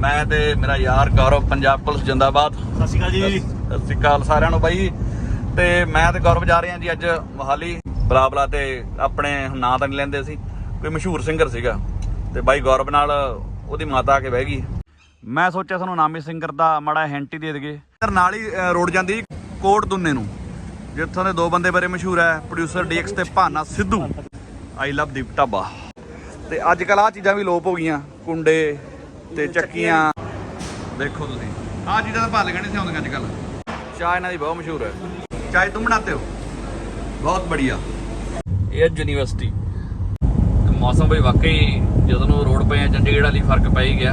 ਮੈਂ ਤੇ ਮੇਰਾ ਯਾਰ ਗੌਰਵ ਪੰਜਾਬ ਪੁਲਿਸ ਜਿੰਦਾਬਾਦ। ਸਤਿ ਸ਼੍ਰੀ ਅਕਾਲ ਜੀ। ਸਤਿ ਸ਼੍ਰੀ ਅਕਾਲ ਸਾਰਿਆਂ ਨੂੰ ਬਾਈ। ਤੇ ਮੈਂ ਤੇ ਗੌਰਵ ਜਾ ਰਹੇ ਹਾਂ ਜੀ ਅੱਜ ਮੋਹਾਲੀ ਬਲਾ ਬਲਾ ਤੇ ਆਪਣੇ ਨਾਂ ਤਾਂ ਨਹੀਂ ਲੈਂਦੇ ਸੀ ਕੋਈ ਮਸ਼ਹੂਰ ਸਿੰਗਰ ਸੀਗਾ। ਤੇ ਬਾਈ ਗੌਰਵ ਨਾਲ ਉਹਦੀ ਮਾਤਾ ਆ ਕੇ ਬਹਿ ਗਈ। ਮੈਂ ਸੋਚਿਆ ਤੁਹਾਨੂੰ ਨਾਮੀ ਸਿੰਗਰ ਦਾ ਮਾੜਾ ਹਿੰਟ ਹੀ ਦੇ ਦਈਏ। ਨਾਲ ਹੀ ਰੋਡ ਜਾਂਦੀ ਜੀ ਕੋਟ ਦੁੰਨੇ ਨੂੰ ਜਿੱਥੋਂ ਦੇ ਦੋ ਬੰਦੇ ਬੜੇ ਮਸ਼ਹੂਰ ਹੈ ਪ੍ਰੋਡਿਊਸਰ ਡੀਐਕਸ ਤੇ Bhana Sidhu. I love Deep dhaba. ਤੇ ਅੱਜ ਕੱਲ ਆ ਚੀਜ਼ਾਂ ਵੀ ਲੋਪ ਹੋ ਗਈਆਂ ਕੁੰਡੇ ਤੇ ਚੱਕੀਆਂ। ਦੇਖੋ ਤੁਸੀਂ। ਆ ਚੀਜ਼ਾਂ ਤਾਂ ਭੱਲ ਗਏ ਨਹੀਂ ਸੀ ਆਉਂਦੀਆਂ ਅੱਜ ਕੱਲ ਚਾਹ ਇਹਨਾਂ ਦੀ ਬਹੁਤ ਮਸ਼ਹੂਰ ਹੈ। ਚਾਹ ਤੁਮ ਬਣਾਤੇ ਹੋ? ਬਹੁਤ ਬੜੀਆ। ਇਹ ਹੈ ਯੂਨੀਵਰਸਿਟੀ। ਮੌਸਮ ਬਈ ਵਾਕਈ ਜਦੋਂ ਨੂੰ ਰੋਡ ਪਏ ਆ ਚੰਡੀਗੜ੍ਹ ਵਾਲੀ ਫ਼ਰਕ ਪੈ ਹੀ ਗਿਆ।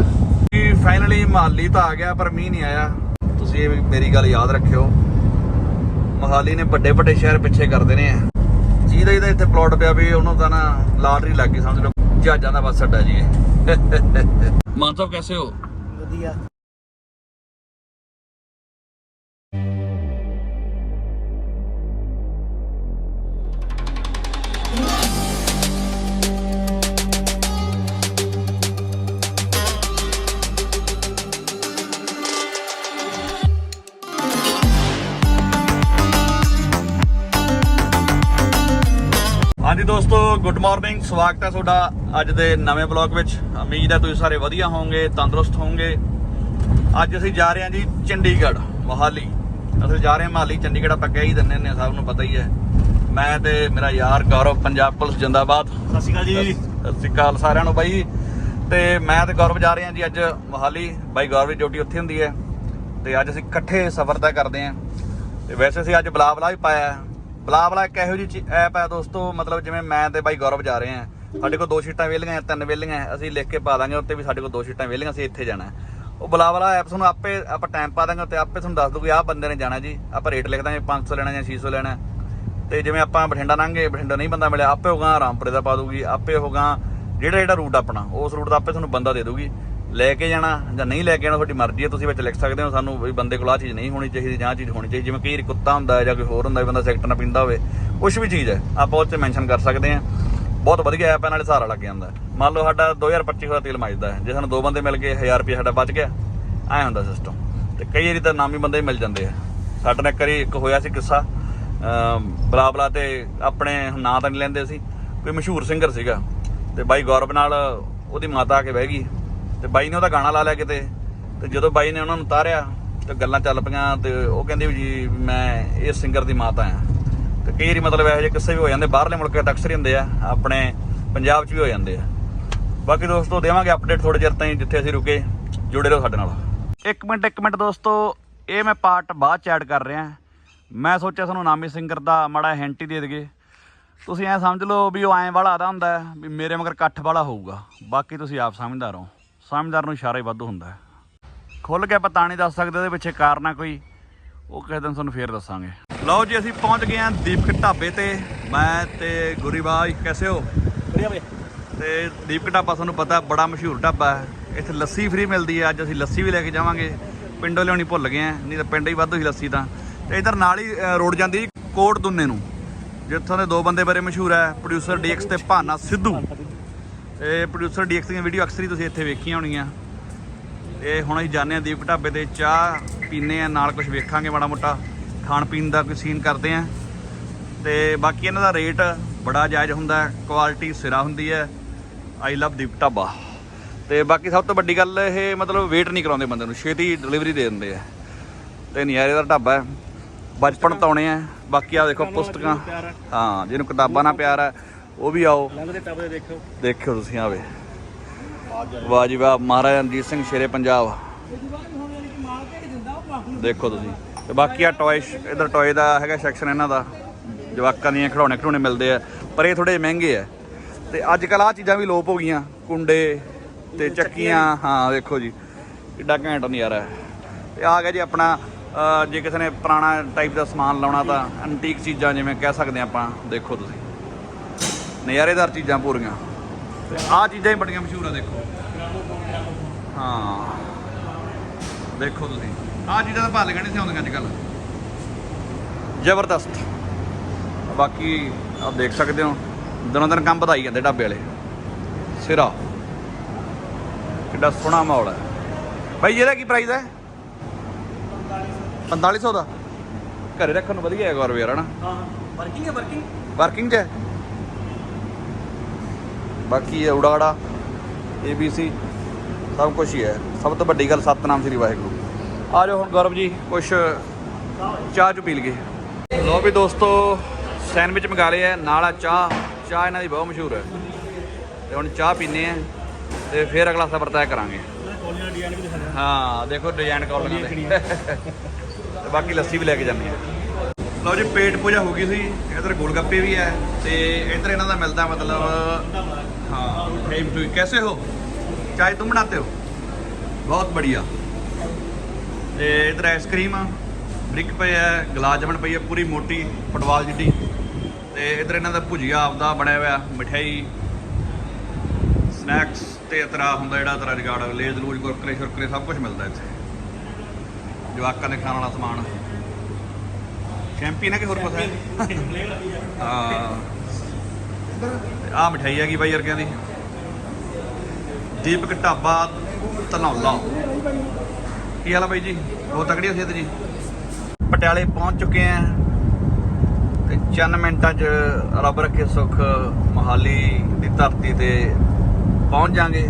ਕਿ ਫਾਈਨਲੀ ਮਹਾਲੀ ਤਾਂ ਆ ਗਿਆ ਪਰ ਮੀਂਹ ਨਹੀਂ ਆਇਆ। ਤੁਸੀਂ ਇਹ ਮੇਰੀ ਗੱਲ ਯਾਦ ਰੱਖਿਓ। ਮਹਾਲੀ ਨੇ ਵੱਡੇ ਵੱਡੇ ਸ਼ਹਿਰ ਪਿੱਛੇ ਕਰਦੇ ਨੇ ਜਿਹਦਾ ਇਹਦਾ ਇੱਥੇ ਪਲਾਟ ਪਿਆ ਵੀ ਉਹਨੂੰ ਤਾਂ ਨਾ ਲਾਟਰੀ ਲੱਗ ਗਈ ਸਮਝ ਲਓ। ਜਹਾਜ਼ਾਂ ਦਾ ਬੱਸ ਅੱਡਾ ਜੀ ਮਾਨ ਸਾਹਿਬ ਕੈਸੇ ਹੋ? ਵਧੀਆ। ਦੋਸਤੋ ਗੁੱਡ ਮਾਰਨਿੰਗ ਸਵਾਗਤ ਹੈ ਤੁਹਾਡਾ ਅੱਜ ਦੇ ਨਵੇਂ ਬਲੌਗ ਵਿੱਚ। ਉਮੀਦ ਹੈ ਤੁਸੀਂ ਸਾਰੇ ਵਧੀਆ ਹੋਵੋਗੇ ਤੰਦਰੁਸਤ ਹੋਵੋਗੇ। ਅੱਜ ਅਸੀਂ ਜਾ ਰਹੇ ਹਾਂ ਜੀ ਚੰਡੀਗੜ੍ਹ ਮੋਹਾਲੀ। ਅਸੀਂ ਜਾ ਰਹੇ ਹਾਂ ਮੋਹਾਲੀ ਚੰਡੀਗੜ੍ਹ ਆਪਾਂ ਕਹਿ ਹੀ ਦਿੰਦੇ ਨੇ ਸਭ ਨੂੰ ਪਤਾ ਹੀ ਹੈ। ਮੈਂ ਤੇ ਮੇਰਾ ਯਾਰ ਗੌਰਵ ਪੰਜਾਬ ਪੁਲਿਸ ਜਿੰਦਾਬਾਦ। ਸਤਿ ਸ਼੍ਰੀ ਅਕਾਲ ਜੀ। ਸਤਿ ਸ਼੍ਰੀ ਅਕਾਲ ਸਾਰਿਆਂ ਨੂੰ ਬਾਈ। ਤੇ ਮੈਂ ਤੇ ਗੌਰਵ ਜਾ ਰਹੇ ਹਾਂ ਜੀ ਅੱਜ ਮੋਹਾਲੀ। ਬਾਈ ਗੌਰਵ ਦੀ ਡਿਊਟੀ ਉੱਥੇ ਹੁੰਦੀ ਹੈ। ਤੇ ਅੱਜ ਅਸੀਂ ਇਕੱਠੇ ਸਫ਼ਰ ਤੈਅ ਕਰਦੇ ਹਾਂ। ਤੇ ਵੈਸੇ ਅਸੀਂ ਅੱਜ ਬਲਾ ਬਲਾ ਵੀ ਪਾਇਆ ਹੈ। ਬਲਾ ਬਲਾ ਇੱਕ ਇਹੋ ਜਿਹੀ ਐਪ ਹੈ ਦੋਸਤੋ, ਮਤਲਬ ਜਿਵੇਂ ਮੈਂ ਤੇ ਬਾਈ ਗੌਰਵ ਜਾ ਰਹੇ ਹਾਂ। ਸਾਡੇ ਕੋਲ ਦੋ ਸੀਟਾਂ ਵਿਹਲੀਆਂ ਤਿੰਨ ਵਿਹਲੀਆਂ ਅਸੀਂ ਲਿਖ ਕੇ ਪਾ ਦਾਂਗੇ ਉੱਤੇ ਵੀ ਸਾਡੇ ਕੋਲ ਦੋ ਸੀਟਾਂ ਵਿਹਲੀਆਂ ਅਸੀਂ ਇੱਥੇ ਜਾਣਾ। ਉਹ ਬਲਾ ਬਲਾ ਐਪ ਤੁਹਾਨੂੰ ਆਪੇ, ਆਪਾਂ ਟਾਈਮ ਪਾ ਦਾਂਗੇ, ਤੇ ਆਪੇ ਤੁਹਾਨੂੰ ਦੱਸ ਦੂਗੀ ਆਹ ਬੰਦੇ ਨੇ ਜਾਣਾ ਜੀ। ਆਪਾਂ ਰੇਟ ਲਿਖ ਦਾਂਗੇ 500 ਲੈਣਾ ਜਾਂ 600 ਲੈਣਾ। ਤੇ ਜਿਵੇਂ ਆਪਾਂ ਬਠਿੰਡਾ ਲੰਘੇ ਬਠਿੰਡਾ ਨਹੀਂ ਬੰਦਾ ਮਿਲਿਆ, ਆਪੇ ਹੋਗਾ ਰਾਮਪੁਰੇ ਦਾ ਪਾ ਦੂਗੀ ਆਪੇ ਹੋਗਾ ਜਿਹੜਾ ਜਿਹੜਾ ਰੂਟ ਆਪਣਾ, ਉਸ ਰੂਟ ਦਾ ਆਪੇ ਤੁਹਾਨੂੰ ਬੰਦਾ ਦੇ ਦੂਗੀ ਲੈ ਕੇ ਜਾਣਾ ਜਾਂ ਨਹੀਂ ਲੈ ਕੇ ਜਾਣਾ, ਤੁਹਾਡੀ ਮਰਜ਼ੀ ਹੈ, ਤੁਸੀਂ ਵਿੱਚ ਲਿਖ ਸਕਦੇ ਹੋ, ਸਾਨੂੰ ਵੀ ਬੰਦੇ ਕੋਲ ਆ ਚੀਜ਼ ਨਹੀਂ ਹੋਣੀ ਚਾਹੀਦੀ, ਜਾਂ ਆਹ ਚੀਜ਼ ਹੋਣੀ ਚਾਹੀਦੀ, ਜਿਵੇਂ ਕਈ ਕੁੱਤਾ ਹੁੰਦਾ ਜਾਂ ਕੋਈ ਹੋਰ ਹੁੰਦਾ ਹੈ, ਬੰਦਾ ਸੈਕਟਰ ਨਾ ਪੀਂਦਾ ਹੋਵੇ ਕੁਝ ਵੀ ਚੀਜ਼ ਹੈ, ਆਪਾਂ ਉਹ 'ਚ ਮੈਂਸ਼ਨ ਕਰ ਸਕਦੇ ਹਾਂ। ਬਹੁਤ ਵਧੀਆ ਐਪ ਹੈ, ਨਾਲੇ ਸਹਾਰਾ ਲੱਗ ਜਾਂਦਾ। ਮੰਨ ਲਓ ਸਾਡਾ 2025 ਦਾ ਤੇਲ ਮੱਚਦਾ ਜੇ ਸਾਨੂੰ ਦੋ ਬੰਦੇ ਮਿਲ ਗਏ 1000 ਰੁਪਏ ਸਾਡਾ ਬਚ ਗਿਆ, ਐ ਹੁੰਦਾ ਸਿਸਟਮ ਤੇ ਕਈ ਵਾਰੀ ਤਾਂ ਨਾਮੀ ਬੰਦੇ ਹੀ ਮਿਲ ਜਾਂਦੇ ਆ। ਸਾਡੇ ਨਾਲ ਕਰੀ ਇੱਕ ਹੋਇਆ ਸੀ ਕਿੱਸਾ, ਅਮ, ਬਲਾ ਬਲਾ ਤੇ ਆਪਣੇ ਨਾਂ ਤਾਂ ਨਹੀਂ ਲੈਂਦੇ ਸੀ ਕੋਈ ਮਸ਼ਹੂਰ ਸਿੰਗਰ ਸੀਗਾ, ਤੇ ਬਾਈ ਗੌਰਵ ਨਾਲ ਉਹਦੀ ਮਾਤਾ ਆ ਕੇ ਬਹਿ ਗਈ। ਤੇ ਬਾਈ ਨੇ ਉਹਦਾ ਗਾਣਾ ਲਾ ਲਿਆ ਕਿਤੇ, ਤੇ ਜਦੋਂ ਬਾਈ ਨੇ ਉਹਨਾਂ ਨੂੰ ਉਤਾਰਿਆ ਤੇ ਗੱਲਾਂ ਚੱਲ ਪਈਆਂ, ਤੇ ਉਹ ਕਹਿੰਦੇ ਵੀ ਜੀ, ਮੈਂ ਇਹ ਸਿੰਗਰ ਦੀ ਮਾਤਾ ਆ ਤੇ ਕਈ ਵਾਰੀ ਮਤਲਬ ਇਹੋ ਜਿਹੇ ਕਿੱਸੇ ਵੀ ਹੋ ਜਾਂਦੇ, ਬਾਹਰਲੇ ਮੁਲਕਾਂ 'ਚ ਅਕਸਰ ਹੀ ਹੁੰਦੇ ਆ, ਆਪਣੇ ਪੰਜਾਬ 'ਚ ਵੀ ਹੋ ਜਾਂਦੇ ਆ। ਬਾਕੀ ਦੋਸਤੋ, ਦੇਵਾਂਗੇ ਅਪਡੇਟ ਥੋੜੇ ਚਿਰ ਤਾਈਂ, ਜਿੱਥੇ ਅਸੀਂ ਰੁਕੇ, ਜੁੜੇ ਰਹੋ ਸਾਡੇ ਨਾਲ। ਇੱਕ ਮਿੰਟ ਇੱਕ ਮਿੰਟ ਦੋਸਤੋ, ਇਹ ਮੈਂ ਪਾਰਟ ਬਾਅਦ ਚ ਐਡ ਕਰ ਰਿਹਾ। ਮੈਂ ਸੋਚਿਆ ਤੁਹਾਨੂੰ ਨਾਮੀ ਸਿੰਗਰ ਦਾ ਮਾੜਾ ਹਿੰਟ ਹੀ ਦੇ ਦਈਏ। ਤੁਸੀਂ ਐ ਸਮਝ ਲਓ ਵੀ ਉਹ ਐਂ ਵਾਲਾ ਆਦਾ ਹੁੰਦਾ, ਵੀ ਮੇਰੇ ਮਗਰ ਇਕੱਠ ਵਾਲਾ ਹੋਊਗਾ। ਬਾਕੀ ਤੁਸੀਂ ਆਪ ਸਮਝਦਾਰ ਹੋ। ਸਮਝਦਾਰ ਨੂੰ ਇਸ਼ਾਰਾ ਹੀ ਵਾਧੂ ਹੁੰਦਾ ਹੈ। ਖੁੱਲ ਕੇ ਪਤਾ ਨਹੀਂ ਦੱਸ ਸਕਦੇ ਉਹਦੇ ਪਿੱਛੇ ਕਾਰਨ ਆ ਕੋਈ। ਉਹ ਕਿਸੇ ਦਿਨ ਤੁਹਾਨੂੰ ਫੇਰ ਦੱਸਾਂਗੇ। ਲਓ ਜੀ ਅਸੀਂ ਪਹੁੰਚ ਗਏ ਹਾਂ ਦੀਪਕ ਢਾਬੇ ਤੇ। ਮੈਂ ਤੇ ਗੁਰੀ ਬਾਈ ਕੈਸੇ ਹੋ। ਵਧੀਆ ਵਧੀਆ। ਤੇ ਦੀਪਕ ਢਾਬਾ ਤੁਹਾਨੂੰ ਪਤਾ ਬੜਾ ਮਸ਼ਹੂਰ ਢਾਬਾ ਹੈ। ਇੱਥੇ ਲੱਸੀ ਫ੍ਰੀ ਮਿਲਦੀ ਹੈ। ਅੱਜ ਅਸੀਂ ਲੱਸੀ ਵੀ ਲੈ ਕੇ ਜਾਵਾਂਗੇ। ਪਿੰਡੋਂ ਲਿਆਉਣੀ ਭੁੱਲ ਗਏ ਆ ਨਹੀਂ ਤਾਂ ਪਿੰਡ ਹੀ ਵਾਧੂ ਸੀ ਲੱਸੀ ਤਾਂ। ਤੇ ਇਧਰ ਨਾਲ ਹੀ ਰੋਡ ਜਾਂਦੀ ਕੋਟ ਦੁੰਨੇ ਨੂੰ। ਜਿੱਥੋਂ ਦੇ ਦੋ ਬੰਦੇ ਬੜੇ ਮਸ਼ਹੂਰ ਹੈ। ਪ੍ਰੋਡਿਊਸਰ ਡੀਐਕਸ ਤੇ ਭਾਨਾ ਸਿੱਧੂ। ਇਹ ਪ੍ਰੋਡਿਊਸਰ ਡੀਐਕਸ ਦੀਆਂ ਵੀਡੀਓ ਅਕਸਰ ਹੀ ਤੁਸੀਂ ਇੱਥੇ ਵੇਖੀਆਂ ਹੋਣੀਆਂ। ਤੇ ਹੁਣ ਅਸੀਂ ਜਾਂਦੇ ਹਾਂ ਦੀਪਕ ਢਾਬੇ ਤੇ ਚਾਹ ਪੀਨੇ ਆ ਨਾਲ ਕੁਝ ਵੇਖਾਂਗੇ ਮਾੜਾ ਮੋਟਾ। ਖਾਣ ਪੀਣ ਦਾ ਕੋਈ ਸੀਨ ਕਰਦੇ ਆ ਤੇ ਬਾਕੀ ਇਹਨਾਂ ਦਾ ਰੇਟ ਬੜਾ ਜਾਇਜ਼ ਹੁੰਦਾ ਕੁਆਲਿਟੀ ਸਿਰਾ ਹੁੰਦੀ ਹੈ। I love Deep dhaba. ਤੇ ਬਾਕੀ ਸਭ ਤੋਂ ਵੱਡੀ ਗੱਲ ਇਹ ਮਤਲਬ ਵੇਟ ਨਹੀਂ ਕਰਾਉਂਦੇ ਬੰਦੇ ਨੂੰ ਛੇਤੀ ਡਿਲੀਵਰੀ ਦੇ ਦਿੰਦੇ ਆ। ਤੇ ਨਜ਼ਾਰੇ ਦਾ ਢਾਬਾ ਹੈ। ਬਚਪਨ ਤਾਉਣੇ ਆ। ਬਾਕੀ ਆ ਦੇਖੋ ਪੁਸਤਕਾਂ। ਹਾਂ ਜਿਹਨੂੰ ਕਿਤਾਬਾਂ ਨਾਲ ਪਿਆਰ ਹੈ। ਉਹ ਵੀ ਆਓ। ਲੰਘਦੇ ਟੱਪਦੇ ਦੇਖੋ। ਦੇਖਿਓ ਤੁਸੀਂ ਆਵੇ ਵਾਹ ਜੀ ਵਾਹ ਮਹਾਰਾਜਾ ਰਣਜੀਤ ਸਿੰਘ ਸ਼ੇਰੇ ਪੰਜਾਬ। ਦੇਖੋ ਤੁਸੀਂ। ਤੇ ਬਾਕੀ ਆ ਟੌਏ ਇਧਰ ਟੌਏ ਦਾ ਹੈਗਾ ਸੈਕਸ਼ਨ ਇਹਨਾਂ ਦਾ। ਜਵਾਕਾਂ ਦੀਆਂ ਖਿਡੌਣੇ ਖਿਡੌਣੇ ਮਿਲਦੇ ਆ ਪਰ ਇਹ ਥੋੜੇ ਮਹਿੰਗੇ ਆ। ਤੇ ਅੱਜ ਕੱਲ ਆ ਚੀਜ਼ਾਂ ਵੀ ਲੋਪ ਹੋ ਗਈਆਂ। ਕੁੰਡੇ ਤੇ ਚੱਕੀਆਂ ਹਾਂ ਦੇਖੋ ਜੀ। ਕਿੱਡਾ ਘੈਂਟ ਨਜ਼ਾਰਾ ਤੇ ਆ ਗਿਆ ਜੀ ਆਪਣਾ ਜੇ ਕਿਸੇ ਨੇ ਪੁਰਾਣਾ ਟਾਈਪ ਦਾ ਸਮਾਨ ਲਾਉਣਾ ਤਾਂ ਐਂਟੀਕ ਚੀਜ਼ਾਂ ਜਿਵੇਂ ਕਹਿ ਸਕਦੇ ਆਪਾਂ ਦੇਖੋ ਤੁਸੀਂ। ਨਜ਼ਾਰੇਦਾਰ ਚੀਜ਼ਾਂ ਪੂਰੀਆਂ। ਤੇ ਆਹ ਚੀਜ਼ਾਂ ਹੀ ਬੜੀਆਂ ਮਸ਼ਹੂਰ ਆ ਦੇਖੋ। ਹਾਂ। ਦੇਖੋ ਤੁਸੀਂ। ਆਹ ਚੀਜ਼ਾਂ ਤਾਂ ਭੱਲ ਗਏ ਸੀ ਆਉਂਦੀਆਂ ਅੱਜ ਕੱਲ ਜ਼ਬਰਦਸਤ। ਬਾਕੀ ਆਪ ਦੇਖ ਸਕਦੇ ਹੋ ਦਿਨੋਂ ਦਿਨ ਕੰਮ ਵਧਾਈ ਜਾਂਦੇ ਢਾਬੇ ਵਾਲੇ। ਸਿਰਾ। ਕਿੱਡਾ ਸੋਹਣਾ ਮਾਹੌਲ ਹੈ। ਭਾਈ ਇਹਦਾ ਕੀ ਪ੍ਰਾਈਸ ਹੈ? 4500 ਦਾ। ਘਰੇ ਰੱਖਣ ਨੂੰ ਵਧੀਆ ਹੈ ਗੌਰਵ ਯਾਰ ਹਨਾ ਹਾਂ ਵਰਕਿੰਗ ਹੈ ਵਰਕਿੰਗ ਵਰਕਿੰਗ 'ਚ ਹੈ? ਬਾਕੀ ਹੈ ਉਡਾੜਾ ABC ਸਭ ਕੁਝ ਹੀ ਹੈ। ਸਭ ਤੋਂ ਵੱਡੀ ਗੱਲ ਸਤਨਾਮ ਸ੍ਰੀ ਵਾਹਿਗੁਰੂ। ਆ ਜਾਓ ਹੁਣ ਗੌਰਵ ਜੀ ਕੁਛ ਚਾਹ ਚੁ ਪੀ ਲਈਏ। ਲੋ ਵੀ ਦੋਸਤੋ ਸੈਂਡਵਿਚ ਮੰਗਾ ਲਏ ਆ ਨਾਲ ਆ ਚਾਹ। ਚਾਹ ਇਹਨਾਂ ਦੀ ਬਹੁਤ ਮਸ਼ਹੂਰ ਹੈ। ਤੇ ਹੁਣ ਚਾਹ ਪੀਨੇ ਆ ਤੇ ਫਿਰ ਅਗਲਾ ਸਫ਼ਰ ਤੈਅ ਕਰਾਂਗੇ। ਹਾਂ ਦੇਖੋ ਡਿਜ਼ਾਈਨ ਕਾਲੀਆਂ ਦੇ ਤੇ ਬਾਕੀ ਲੱਸੀ ਵੀ ਲੈ ਕੇ ਜਾਂਦੇ ਆ ਲਓ ਜੀ ਪੇਟ ਪੂਜਾ ਹੋ ਗਈ ਸੀ ਇਧਰ ਗੋਲਗੱਪੇ ਵੀ ਹੈ ਤੇ ਇਧਰ ਇਹਨਾਂ ਦਾ ਮਿਲਦਾ ਮਤਲਬ ਹਾਂ ਫੇਮ ਟੂ कैसे हो चाय तुम बनाते हो बहुत बढ़िया ਤੇ ਇਧਰ ਆਈਸਕ੍ਰੀਮ ਆ ਬ੍ਰਿਕ ਪਈ ਹੈ ਗੁਲਾਬ ਜਾਮਣ ਪਈ ਹੈ ਪੂਰੀ ਮੋਟੀ ਫੁੱਟਬਾਲ ਜਿੱਡੀ ਤੇ ਇਧਰ ਇਹਨਾਂ ਦਾ ਭੁਜੀਆ ਆਪਦਾ ਬਣਿਆ ਹੋਇਆ ਮਠਿਆਈ ਸਨੈਕਸ ਤੇ ਤਰਾ ਹੁੰਦਾ ਜਿਹੜਾ ਤੇਰਾ ਜਗਾੜ ਲੇਜ਼ ਲੂਜ ਕੁਰਕਰੇ ਸ਼ੁਰਕਰੇ ਸਭ ਕੁਝ ਮਿਲਦਾ ਇੱਥੇ ਜਵਾਕਾਂ ਦੇ ਖਾਣ ਵਾਲਾ ਸਮਾਨ ਚੈਂਪੀਅਨ ਹੈ ਕਿ ਹੋਰ ਕੁਝ ਹੈ ਹਾਂ ਆ ਮਠਿਆਈ ਹੈਗੀ ਬਾਈ ਵਰਗਿਆਂ ਦੀ। ਦੀਪਕ ਢਾਬਾ ਧਨੌਲਾ। ਕੀ ਹਾਲ ਆ ਬਾਈ ਜੀ? ਬਹੁਤ ਤਕੜੀ ਸਿਹਤ ਜੀ? ਪਟਿਆਲੇ ਪਹੁੰਚ ਚੁੱਕੇ ਆ। ਤੇ ਚੰਨ ਮਿੰਟਾਂ 'ਚ ਰੱਬ ਰੱਖੇ ਸੁੱਖ, ਮੋਹਾਲੀ ਦੀ ਧਰਤੀ ਤੇ ਪਹੁੰਚ ਜਾਾਂਗੇ।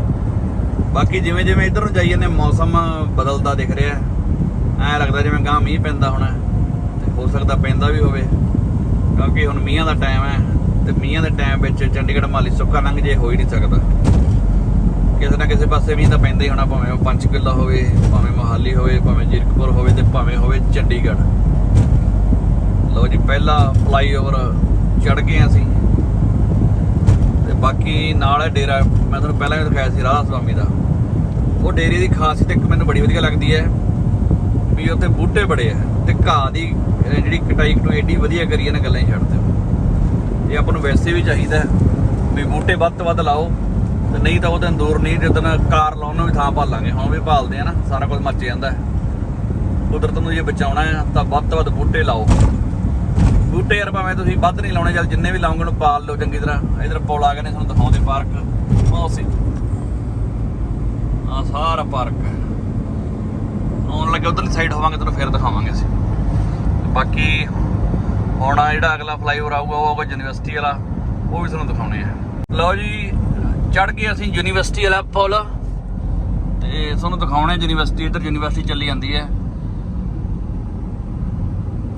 ਬਾਕੀ ਜਿਵੇਂ ਜਿਵੇਂ ਇਧਰ ਨੂੰ ਜਾਈ ਜਾਂਦੇ, ਮੌਸਮ ਬਦਲਦਾ ਦਿਖ ਰਿਹਾ। ਐ ਲੱਗਦਾ ਜਿਵੇਂ ਗਾਂ ਮੀਂਹ ਪੈਂਦਾ ਹੋਣਾ। ਤੇ ਹੋ ਸਕਦਾ ਪੈਂਦਾ ਵੀ ਹੋਵੇ। ਕਿਉਂਕਿ ਹੁਣ ਮੀਂਹਾਂ ਦਾ ਟਾਈਮ ਹੈ। ਤੇ ਮੀਂਹਾਂ ਦੇ ਟਾਈਮ ਵਿੱਚ ਚੰਡੀਗੜ੍ਹ ਮਾਲੀ ਸੁੱਕਾ ਲੰਘ ਜੇ, ਹੋ ਹੀ ਨਹੀਂ ਸਕਦਾ। ਕਿਸੇ ਨਾ ਕਿਸੇ ਪਾਸੇ ਮੀਂਹ ਤਾਂ ਪੈਂਦਾ ਹੀ ਹੋਣਾ, ਭਾਵੇਂ ਉਹ ਪੰਚਕੂਲਾ ਹੋਵੇ, ਭਾਵੇਂ ਮੋਹਾਲੀ ਹੋਵੇ, ਭਾਵੇਂ ਜੀਰਕਪੁਰ ਹੋਵੇ ਤੇ ਭਾਵੇਂ ਹੋਵੇ ਚੰਡੀਗੜ੍ਹ। ਲਓ ਜੀ, ਪਹਿਲਾ ਫਲਾਈਓਵਰ ਚੜ ਗਏ ਹਾਂ ਅਸੀਂ। ਤੇ ਬਾਕੀ ਨਾਲ ਹੈ ਡੇਰਾ, ਮੈਂ ਤੁਹਾਨੂੰ ਪਹਿਲਾਂ ਵੀ ਦਿਖਾਇਆ ਸੀ ਰਾਧਾ ਸੁਆਮੀ ਦਾ। ਉਹ ਡੇਰੇ ਦੀ ਖਾਸੀਅਤ ਇੱਕ ਮੈਨੂੰ ਬੜੀ ਵਧੀਆ ਲੱਗਦੀ ਹੈ ਵੀ ਉੱਥੇ ਬੂਟੇ ਬੜੇ ਆ ਤੇ ਘਾਹ ਦੀ, ਜਿਹੜੀ ਕਟਾਈ ਕਟੂ ਏਡੀ ਵਧੀਆ ਕਰੀ ਇਹਨਾਂ ਗੱਲਾਂ ਹੀ ਛੱਡਦੇ। ਇਹ ਆਪਾਂ ਨੂੰ ਵੈਸੇ ਵੀ ਚਾਹੀਦਾ ਵੀ ਬੂਟੇ ਵੱਧ ਤੋਂ ਵੱਧ ਲਾਓ ਤੇ ਨਹੀਂ ਤਾਂ ਉਹ ਦਿਨ ਦੂਰ ਨਹੀਂ ਜਦੋਂ ਕਾਰ ਲਾਉਣ ਨੂੰ ਵੀ ਥਾਂ ਭਾਲਾਂਗੇ। ਹੁਣ ਵੀ ਭਾਲਦੇ ਆ ਨਾ, ਸਾਰਾ ਕੁਝ ਮੱਚ ਜਾਂਦਾ ਕੁਦਰਤ ਨੂੰ ਜੇ ਬਚਾਉਣਾ ਹੈ ਤਾਂ ਵੱਧ ਤੋਂ ਵੱਧ ਬੂਟੇ ਲਾਓ। ਬੂਟੇ ਯਾਰ ਭਾਵੇਂ ਤੁਸੀਂ ਵੱਧ ਨਹੀਂ ਲਾਉਣੇ, ਚੱਲ ਜਿੰਨੇ ਵੀ ਲਾਉਂਗੇ ਉਹਨੂੰ ਪਾਲ ਲਓ ਚੰਗੀ ਤਰ੍ਹਾਂ। ਇਧਰ ਪੌਲ ਆ ਗਏ ਨੇ ਤੁਹਾਨੂੰ ਦਿਖਾਉਂਦੇ ਪਾਰਕ ਉਹ ਆ ਸਾਰਾ ਪਾਰਕ ਆਉਣ ਲੱਗੇ ਉਧਰਲੀ ਸਾਈਡ ਹੋਵਾਂਗੇ, ਤੁਹਾਨੂੰ ਫਿਰ ਦਿਖਾਵਾਂਗੇ ਅਸੀਂ। ਬਾਕੀ ਹੁਣ ਆ ਜਿਹੜਾ ਅਗਲਾ ਫਲਾਈਓਵਰ ਆਊਗਾ, ਉਹ ਆਊਗਾ ਯੂਨੀਵਰਸਿਟੀ ਵਾਲਾ, ਉਹ ਵੀ ਤੁਹਾਨੂੰ ਦਿਖਾਉਣੇ ਆ। ਲਓ ਜੀ ਚੜ ਕੇ ਅਸੀਂ ਯੂਨੀਵਰਸਿਟੀ ਵਾਲਾ ਪੁਲ। ਤੇ ਤੁਹਾਨੂੰ ਦਿਖਾਉਣੇ ਯੂਨੀਵਰਸਿਟੀ ਇੱਧਰ ਯੂਨੀਵਰਸਿਟੀ ਚੱਲੀ ਜਾਂਦੀ ਹੈ।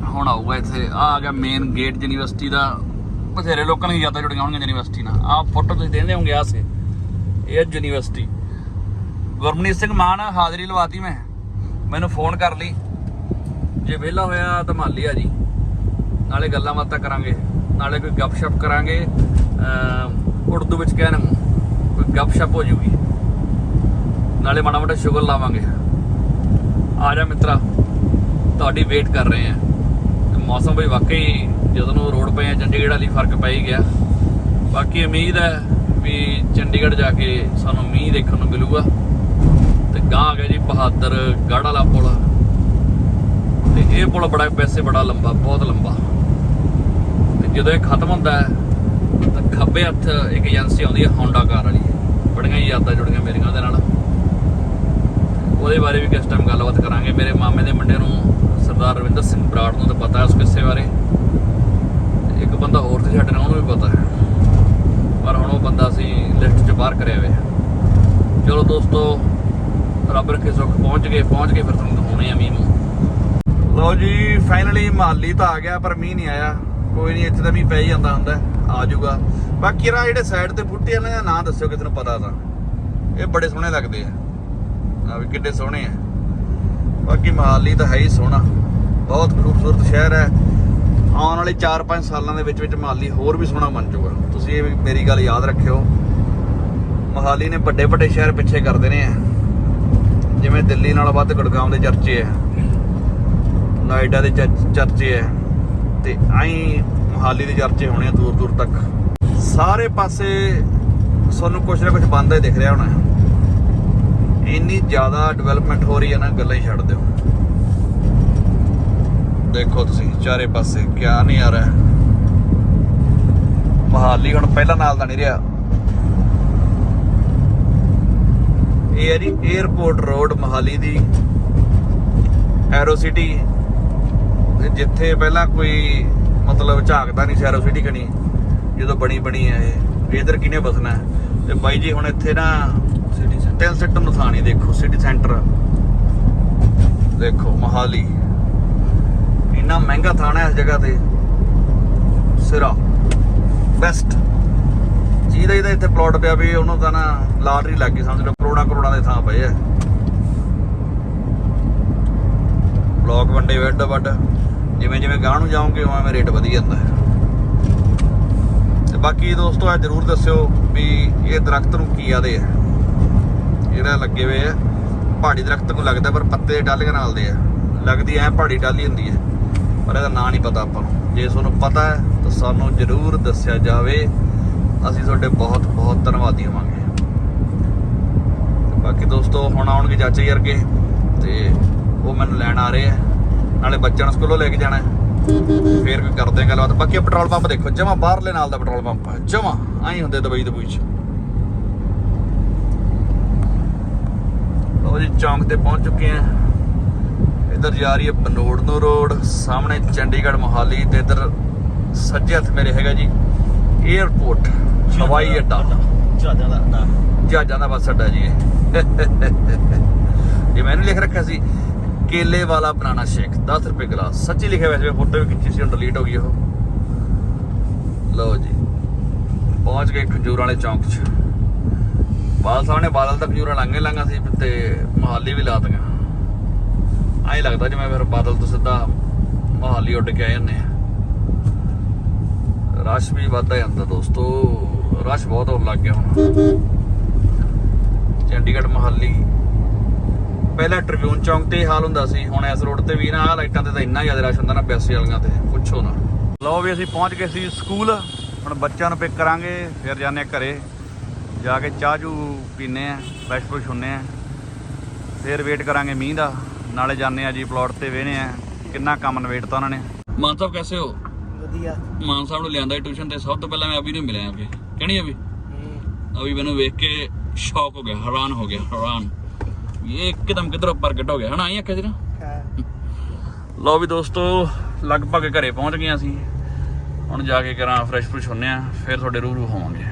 ਹੁਣ ਆਊਗਾ ਇੱਥੇ, ਆ ਆ ਗਿਆ ਮੇਨ ਗੇਟ ਯੂਨੀਵਰਸਿਟੀ ਦਾ। ਬਥੇਰੇ ਲੋਕਾਂ ਨੂੰ ਯਾਦਾਂ ਜੁੜੀਆਂ ਹੋਣਗੀਆਂ ਯੂਨੀਵਰਸਿਟੀ ਨਾਲ। ਆਹ ਫੋਟੋ ਤੁਸੀਂ ਦੇਖਦੇ ਹੋਗੇ ਆ ਸੇ। ਇਹ ਹੈ ਯੂਨੀਵਰਸਿਟੀ ਗੁਰਮਨੀਤ ਸਿੰਘ ਮਾਨ, ਹਾਜ਼ਰੀ ਲਵਾਤੀ ਮੈਂ। ਮੈਨੂੰ ਫੋਨ ਕਰ ਲਈ। ਜੇ ਵਿਹਲਾ ਹੋਇਆ ਤਾਂ ਮਾਲੀ ਆ ਜੀ। ਨਾਲੇ ਗੱਲਾਂ ਬਾਤਾਂ ਕਰਾਂਗੇ, ਨਾਲੇ ਕੋਈ ਗੱਪਸ਼ਪ ਕਰਾਂਗੇ ਉਰਦੂ ਵਿੱਚ ਕਹਿਣ ਕੋਈ ਗੱਪਸ਼ਪ ਹੋ ਜੂਗੀ। ਨਾਲੇ ਮਾੜਾ ਮੋਟਾ ਸ਼ੁਗਰ ਲਾਵਾਂਗੇ। ਆ ਜਾ ਮਿੱਤਰਾ, ਤੁਹਾਡੀ ਵੇਟ ਕਰ ਰਹੇ ਆ। ਤੇ ਮੌਸਮ ਵੀ ਵਾਕਈ ਜਦੋਂ ਨੂੰ ਰੋਡ ਪਏ ਆ, ਚੰਡੀਗੜ੍ਹ ਵਾਲੀ ਫ਼ਰਕ ਪੈ ਹੀ ਗਿਆ। ਬਾਕੀ ਉਮੀਦ ਹੈ ਵੀ ਚੰਡੀਗੜ੍ਹ ਜਾ ਕੇ ਸਾਨੂੰ ਮੀਂਹ ਦੇਖਣ ਨੂੰ ਮਿਲੂਗਾ। ਤੇ ਗਾਂ ਆ ਗਿਆ ਜੀ ਬਹਾਦਰ ਗੜ੍ਹ ਵਾਲਾ ਪੁਲ। ਤੇ ਇਹ ਪੁਲ ਬੜਾ, ਵੈਸੇ ਬੜਾ ਲੰਬਾ, ਬਹੁਤ ਲੰਬਾ। ਜਦੋਂ ਇਹ ਖਤਮ ਹੁੰਦਾ ਹੈ, ਤਾਂ ਖੱਬੇ ਹੱਥ ਇੱਕ ਏਜੰਸੀ ਆਉਂਦੀ ਹੈ ਹੋਂਡਾ ਕਾਰ ਵਾਲੀ। ਬੜੀਆਂ ਹੀ ਯਾਦਾਂ ਜੁੜੀਆਂ ਮੇਰੀਆਂ ਉਹਦੇ ਨਾਲ। ਉਹਦੇ ਬਾਰੇ ਵੀ ਕਿਸ ਟਾਈਮ ਗੱਲਬਾਤ ਕਰਾਂਗੇ। ਮੇਰੇ ਮਾਮੇ ਦੇ ਮੁੰਡੇ ਨੂੰ ਸਰਦਾਰ ਰਵਿੰਦਰ ਸਿੰਘ ਬਰਾੜ ਨੂੰ ਤਾਂ ਪਤਾ ਹੈ ਉਸ ਕਿੱਸੇ ਬਾਰੇ। ਤੇ ਇੱਕ ਬੰਦਾ ਹੋਰ ਤੇ ਸਾਡੇ ਨਾਲ, ਉਹਨੂੰ ਵੀ ਪਤਾ ਹੈ। ਪਰ ਹੁਣ ਉਹ ਬੰਦਾ ਅਸੀਂ ਲਿਸਟ 'ਚ ਬਾਹਰ ਕਰਿਆ ਹੋਇਆ ਚਲੋ ਦੋਸਤੋ, ਰੱਬ ਰੱਖੇ ਸੁੱਖ, ਪਹੁੰਚ ਗਏ ਪਹੁੰਚ ਗਏ, ਫਿਰ ਤੁਹਾਨੂੰ ਦਿਖਾਉਣੇ ਆ ਮੀਂਹ ਨੂੰ ਲਓ ਜੀ ਫਾਈਨਲੀ ਮਾਲੀ ਤਾਂ ਆ ਗਿਆ, ਪਰ ਮੀਂਹ ਨਹੀਂ ਆਇਆ। ਕੋਈ ਨਹੀਂ ਇੱਥੇ ਤਾਂ ਮੀਂਹ ਪੈ ਹੀ ਜਾਂਦਾ ਹੁੰਦਾ, ਆ ਜਾਊਗਾ। ਬਾਕੀ ਇਹਨਾਂ ਜਿਹੜੇ ਸਾਈਡ ਤੇ ਬੂਟੇ ਇਹਨਾਂ ਦਾ ਨਾਂ ਦੱਸਿਓ ਕਿਸੇ ਨੂੰ ਪਤਾ ਤਾਂ। ਇਹ ਬੜੇ ਸੋਹਣੇ ਲੱਗਦੇ ਆ। ਆ ਵੀ ਕਿੱਡੇ ਸੋਹਣੇ ਆ। ਬਾਕੀ ਮਹਾਲੀ ਤਾਂ ਹੈ ਹੀ ਸੋਹਣਾ। ਬਹੁਤ ਖੂਬਸੂਰਤ ਸ਼ਹਿਰ ਹੈ। ਆਉਣ ਵਾਲੇ 4-5 ਸਾਲਾਂ ਦੇ ਵਿੱਚ ਵਿੱਚ ਮਹਾਲੀ ਹੋਰ ਵੀ ਸੋਹਣਾ ਬਣ ਜਾਊਗਾ। ਤੁਸੀਂ ਇਹ ਵੀ ਮੇਰੀ ਗੱਲ ਯਾਦ ਰੱਖਿਓ। ਮਹਾਲੀ ਨੇ ਵੱਡੇ ਵੱਡੇ ਸ਼ਹਿਰ ਪਿੱਛੇ ਕਰਦੇ ਨੇ ਜਿਵੇਂ ਦਿੱਲੀ ਨਾਲੋਂ ਵੱਧ ਗੁੜਗਾਉਂ ਦੇ ਚਰਚੇ ਆ। ਨੋਇਡਾ ਦੇ ਚਰ- ਚਰਚੇ ਆ। ਤੇ ਆਈ ਮਹਾਲੀ ਦੇ ਚਰਚੇ ਹੋਣੇ ਆ ਦੂਰ ਦੂਰ ਤੱਕ। ਸਾਰੇ ਪਾਸੇ ਸਾਨੂੰ ਕੁਝ ਨਾ ਕੁਝ ਬੰਦਾ ਹੀ ਦਿਖ ਰਿਹਾ ਹੋਣਾ। ਇੰਨੀ ਜ਼ਿਆਦਾ ਡਿਵੈਲਪਮੈਂਟ ਹੋ ਰਹੀ ਹੈ ਨਾ, ਗੱਲਾਂ ਹੀ ਛੱਡ ਦਿਓ। ਦੇਖੋ ਤੁਸੀਂ, ਚਾਰੇ ਪਾਸੇ ਕਿਆ ਨਹੀਂ ਆ ਰਿਹਾ ਮਹਾਲੀ ਹੁਣ ਪਹਿਲਾਂ ਨਾਲ ਦਾ ਨਹੀਂ ਰਿਹਾ। ਇਹ ਹੈ ਜੀ 에어ਪੋਰਟ ਰੋਡ ਮਹਾਲੀ ਦੀ ਐਰੋ ਸਿਟੀ ਜਿੱਥੇ ਪਹਿਲਾਂ ਕੋਈ ਮਤਲਬ ਝਾਕਦਾ ਨਹੀਂ ਸੀ ਐਰੋ ਸਿਟੀ ਕਣੀ ਜਦੋਂ ਬਣੀ ਬਣੀ ਹੈ ਇਹ। ਇਧਰ ਕਿਨੇ ਬਸਣਾ? ਤੇ ਬਾਈ ਜੀ ਹੁਣ ਇੱਥੇ ਨਾ ਸਿਟੀ ਸੈਂਟਰ ਤਿੰਨ ਸਿੱਟ ਨਥਾਣੀ ਦੇਖੋ ਸਿਟੀ ਸੈਂਟਰ ਦੇਖੋ ਮਹਾਲੀ। ਇੰਨਾ ਮਹਿੰਗਾ ਥਾਣਾ ਇਸ ਜਗ੍ਹਾ ਤੇ। ਸਿਰਾ। ਬੈਸਟ। ਜਿਹਦਾ ਇਹਦਾ ਇੱਥੇ ਪਲਾਟ ਪਿਆ ਵੀ ਉਹਨੂੰ ਤਾਂ ਨਾ ਲਾਟਰੀ ਲੱਗ ਗਈ ਸਮਝ ਲਓ ਕਰੋੜਾਂ ਕਰੋੜਾਂ ਦੇ ਥਾਂ ਪਏ ਆ। ਬਲੌਕ ਵੰਡੇ ਵੱਡ ਵੱਡ ਜਿਵੇਂ ਜਿਵੇਂ ਗਾਹ ਨੂੰ ਜਾਓਗੇ, ਉਵੇਂ ਰੇਟ ਵਧੀ ਜਾਂਦਾ ਹੈ। ਤੇ ਬਾਕੀ ਦੋਸਤੋ ਇਹ ਜਰੂਰ ਦੱਸਿਓ ਵੀ ਇਹ ਦਰਖਤ ਨੂੰ ਕੀ ਆਦੇ ਆ। ਜਿਹੜਾ ਲੱਗੇ ਹੋਏ ਆ, ਪਹਾੜੀ ਦਰਖਤ ਨੂੰ ਲੱਗਦਾ, ਪਰ ਪੱਤੇ ਡਾਲੀਆਂ ਨਾਲ ਦੇ ਆ। ਲੱਗਦੀ ਐ ਪਹਾੜੀ ਡਾਲੀ ਹੁੰਦੀ ਹੈ, ਪਰ ਇਹਦਾ ਨਾਂ ਨਹੀਂ ਪਤਾ ਆਪਾਂ ਨੂੰ। ਜੇ ਤੁਹਾਨੂੰ ਪਤਾ ਹੈ, ਤਾਂ ਸਾਨੂੰ ਜਰੂਰ ਦੱਸਿਆ ਜਾਵੇ। ਅਸੀਂ ਤੁਹਾਡੇ ਬਹੁਤ ਬਹੁਤ ਧੰਨਵਾਦੀ ਹੋਵਾਂਗੇ। ਬਾਕੀ ਦੋਸਤੋ, ਹੁਣ ਆਉਣਗੇ ਚਾਚੇ ਜੀ ਵਰਗੇ, ਤੇ ਉਹ ਮੈਨੂੰ ਲੈਣ ਆ ਰਹੇ ਆ। ਨਾਲੇ ਬੱਚਿਆਂ ਨੂੰ ਸਕੂਲੋਂ ਲੈ ਕੇ ਜਾਣਾ। ਫੇਰ ਕੋਈ ਕਰਦੇ ਗੱਲਬਾਤ। ਬਾਕੀ ਪੈਟਰੋਲ ਪੰਪ ਦੇਖੋ ਜਮਾ ਬਾਹਰਲੇ ਨਾਲ ਦਾ ਪੈਟਰੋਲ ਪੰਪ ਹੈ ਜਮਾ ਆਈ ਹੁੰਦੇ ਦੁਬਈ ਦੁਬਈ ਚ। ਲਓ ਜੀ ਚੌਂਕ ਤੇ ਪਹੁੰਚ ਚੁੱਕੇ ਆ। ਇੱਧਰ ਜਾ ਰਹੀ ਹੈ ਬਨੋੜ ਨੂੰ ਰੋਡ ਸਾਹਮਣੇ ਚੰਡੀਗੜ੍ਹ ਮੋਹਾਲੀ ਤੇ ਇੱਧਰ ਸੱਜੇ ਹੱਥ ਮੇਰੇ ਹੈਗਾ ਜੀ 에어ਪੋਰਟ ਹਵਾਈ ਅੱਡਾ। ਜ਼ਿਆਦਾ ਦਾ ਜਹਾਜ਼ਾਂ ਦਾ ਬੱਸ ਅੱਡਾ ਜੀ ਇਹ। ਮੈਨੂੰ ਲਿਖ ਰੱਖਿਆ ਸੀ। ਕੇਲੇ ਵਾਲਾ ਬਨਾਨਾ ਸ਼ੇਕ 10 ਰੁਪਏ ਗਲਾਸ। ਸੱਚੀ ਲਿਖਿਆ ਵੈਸੇ ਫੋਟੋ ਵੀ ਖਿੱਚੀ ਸੀ, ਹੁਣ ਡਿਲੀਟ ਹੋ ਗਈ ਉਹ। ਲਓ ਜੀ, ਪਹੁੰਚ ਗਏ ਖਜੂਰ ਵਾਲੇ ਚੌਂਕ 'ਚ। ਬਾਦਲ ਸਾਹਿਬ ਨੇ ਬਾਦਲ ਤਾਂ ਖਜੂਰਾਂ ਲੰਘੇ ਲੰਘਾ ਸੀ, ਤੇ ਮਹਾਲੀ ਵੀ ਲਾ ਦਿੱਤੀਆਂ ਐਂ ਲੱਗਦਾ ਜਿਵੇਂ ਫਿਰ ਬਾਦਲ ਤੋਂ ਸਿੱਧਾ ਮਹਾਲੀ ਉੱਡ ਕੇ ਆਏ ਹੁੰਦੇ ਆ। ਰਸ਼ ਵੀ ਵੱਧਦਾ ਜਾਂਦਾ ਦੋਸਤੋ, ਰਸ਼ ਬਹੁਤ ਹੋਣ ਲੱਗ ਗਿਆ ਹੁਣ। ਚੰਡੀਗੜ੍ਹ ਮਹਾਲੀ ਪਹਿਲਾਂ ਟ੍ਰਿਬਿਊਨ ਚੌਂਕ ਤੇ ਹਾਲ ਹੁੰਦਾ ਸੀ ਹੁਣ ਇਸ ਰੋਡ ਤੇ ਵੀ ਨਾ ਆਹ ਲਾਈਟਾਂ ਤੇ ਤਾਂ ਇੰਨਾ ਜ਼ਿਆਦਾ ਰਸ਼ ਹੁੰਦਾ ਨਾ ਬਿਆਸੀ ਵਾਲੀਆਂ ਤੇ ਪੁੱਛੋ ਨਾ। ਲਓ ਵੀ ਅਸੀਂ ਪਹੁੰਚ ਗਏ ਸੀ ਸਕੂਲ ਹੁਣ ਬੱਚਿਆਂ ਨੂੰ ਪਿਕ ਕਰਾਂਗੇ ਫਿਰ ਜਾਂਦੇ ਆ ਘਰੇ। ਜਾ ਕੇ ਚਾਹ ਚੂ ਪੀਨੇ ਆ ਫਰੈਸ਼ ਫਰੈਸ਼ ਹੁੰਨੇ ਆ। ਫਿਰ ਵੇਟ ਕਰਾਂਗੇ ਮੀਂਹ ਦਾ ਨਾਲੇ ਜਾਂਦੇ ਆ ਜੀ ਪਲਾਟ ਤੇ ਵੇਹਨੇ ਆ ਕਿੰਨਾ ਕੰਮ ਨਵੇੜਤਾ ਉਹਨਾਂ ਨੇ। ਮਾਨ ਸਾਹਿਬ ਕੈਸੇ ਹੋ? ਵਧੀਆ। ਮਾਨ ਸਾਹਿਬ ਨੂੰ ਲਿਆਂਦਾ ਟਿਊਸ਼ਨ ਤੇ ਸਭ ਤੋਂ ਪਹਿਲਾਂ ਮੈਂ ਅਭੀ ਨੂੰ ਮਿਲਿਆ ਅਭੀ ਕਹਿਣੀ ਅਭੀ? ਅਭੀ ਮੈਨੂੰ ਵੇਖ ਕੇ ਸ਼ੌਕ ਹੋ ਗਿਆ ਹੈਰਾਨ ਹੋ ਗਿਆ ਹੈਰਾਨ। ਇਹ ਇੱਕਦਮ ਕਿਧਰੋਂ ਪ੍ਰਗਟ ਹੋ ਗਿਆ? ਹਨਾ ਆਈ ਅੱਖੇ ਸੀ ਨਾ ਲਓ ਵੀ ਦੋਸਤੋ ਲਗਭਗ ਘਰੇ ਪਹੁੰਚ ਗਏ ਅਸੀਂ। ਹੁਣ ਜਾ ਕੇ ਕਰਾਂ ਫਰੈਸ਼ ਫਰੈਸ਼ ਹੁੰਨੇ ਆ ਫਿਰ ਤੁਹਾਡੇ ਰੂਰੂ ਹੋਵਾਂਗੇ।